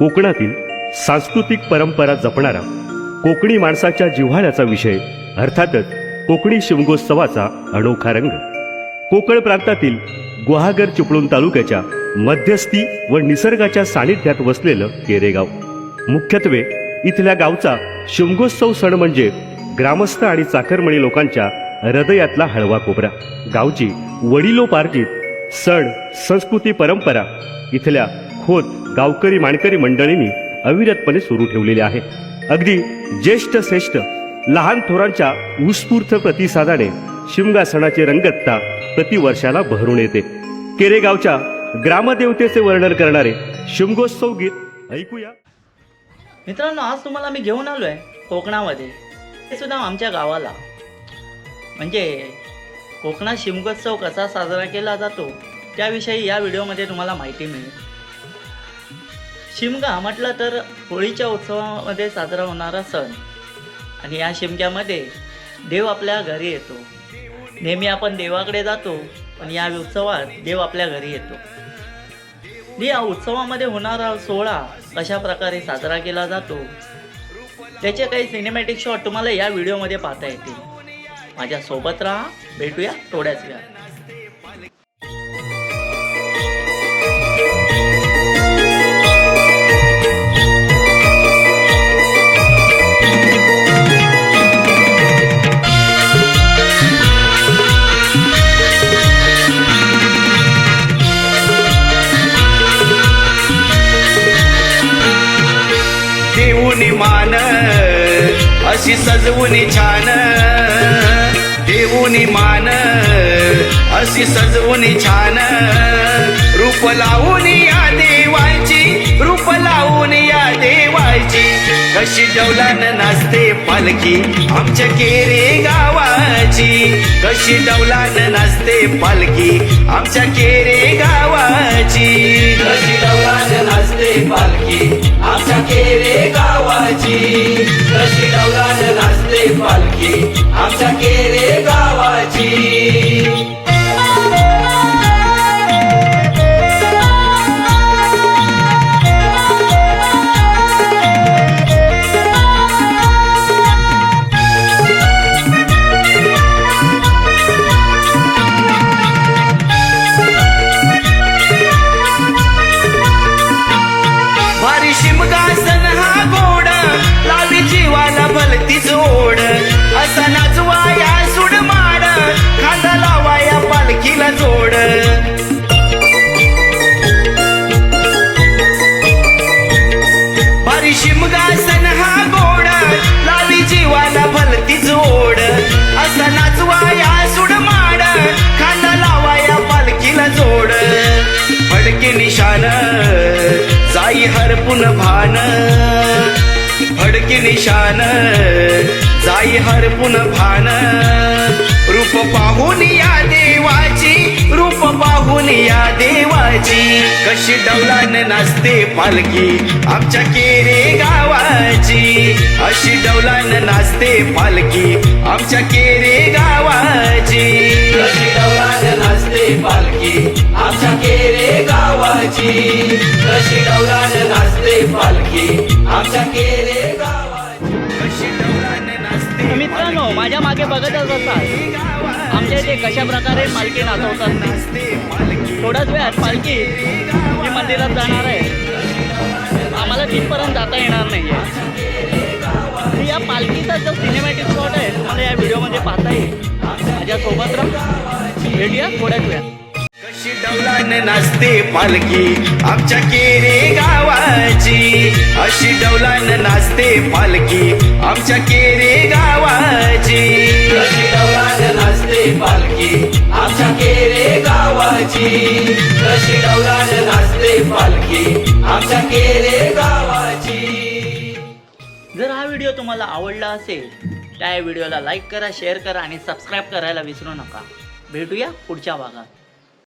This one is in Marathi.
कोकणातील सांस्कृतिक परंपरा जपणारा कोकणी माणसाच्या जिव्हाळ्याचा विषय अर्थातच कोकणी शिमगोत्सवाचा अनोखा रंग. कोकण प्रांतातील गुहागर चिपळूण तालुक्याच्या मध्यस्थी व निसर्गाच्या सानिध्यात वसलेलं केरेगाव. मुख्यत्वे इथल्या गावचा शिमगोत्सव सण म्हणजे ग्रामस्थ आणि चाकरमणी लोकांच्या हृदयातला हळवा कोपरा. गावची वडिलोपार्जित सण संस्कृती परंपरा इथल्या खोत गावकरी माणकरी मंडळींनी अविरतपणे सुरू ठेवलेली आहे. अगदी ज्येष्ठ श्रेष्ठ लहान थोरांच्या उत्स्फूर्त प्रतिसादाने शिमगा सणाची रंगतता प्रतिवर्षाला बहरून येते. केरेगावच्या ग्रामदेवतेचे वर्णन करणारे शिमगोत्सव गीत ऐकूया. मित्रांनो आज तुम्हाला मी घेऊन आलो आहे कोकणामध्ये. ते सुद्धा आमच्या गावाला. म्हणजे कोकणात शिमगोत्सव कसा साजरा केला जातो त्याविषयी या व्हिडिओमध्ये तुम्हाला माहिती मिळेल. शिमगा म्हटलं तर होळीच्या उत्सवामध्ये साजरा होणारा सण. आणि या शिमग्यामध्ये देव आपल्या घरी येतो. नेहमी आपण देवाकडे जातो पण या उत्सवात देव आपल्या घरी येतो. या उत्सवामध्ये होणारा सोहळा कशा प्रकारे साजरा केला जातो त्याचे काही सिनेमॅटिक शॉट तुम्हाला या व्हिडिओमध्ये पाहता येतील. माझ्यासोबत राहा भेटूया थोड्याच वेळात. अशी सजवूनी छान देऊनी मान. अशी सजवूनी छान रूप लावून या देवाची रूप लावून या देवाची. कशी डौलान नाचते पालखी आमच्या केरे गावाची. कशी डौलान नाचते पालखी आमच्या केरे नाचते पालखी आमच्या केरे गावाची गोड. जोड भारी शिमगासन हा गोड. लावी जीवाला भलती जोड. असा नाचवाया सुड माड. खाना लावाया पालखीला जोड. फडके निशान जाई हरपून भान. फडके निशान जाई हरपून भान. रूप पाहुनी या देवाची. कशी डौलान नाचते पालखी आमच्या केरे गावाची. अशी डौलान नाचते पालखी आमच्या केरे गावाची. कशी डौलान नाचते पालखी आमच्या केरे गावाची. कशी डौलान नाचते पालखी आमच्या केरे मित्रांनो माझ्या मागे बघतच असतात आमच्या इथे कशा प्रकारे पालखी नाचवतात. ते. थोड्याच वेळात पालखी ही मंदिरात जाणार आहे. आम्हाला तिथपर्यंत जाता येणार नाही आहे या पालखीचा जो सिनेमॅटिक शॉट आहे तुम्हाला या व्हिडिओमध्ये पाहता येईल. माझ्यासोबत राहा. भेटूया थोड्याच वेळात. कशी डौलान नाचते पालखी आमच्या केरे गावाची. अशी डौलान नाचते पालखी आमच्या केरे पालखी. आमच्या केरे गावाची. कशी डौलान नाचते पालखी. आमच्या केरे गावाची. जर हा व्हिडिओ तुम्हाला आवडला असेल त्या व्हिडिओला लाईक करा शेअर करा आणि सबस्क्राईब करायला विसरू नका. भेटूया पुढच्या भागात.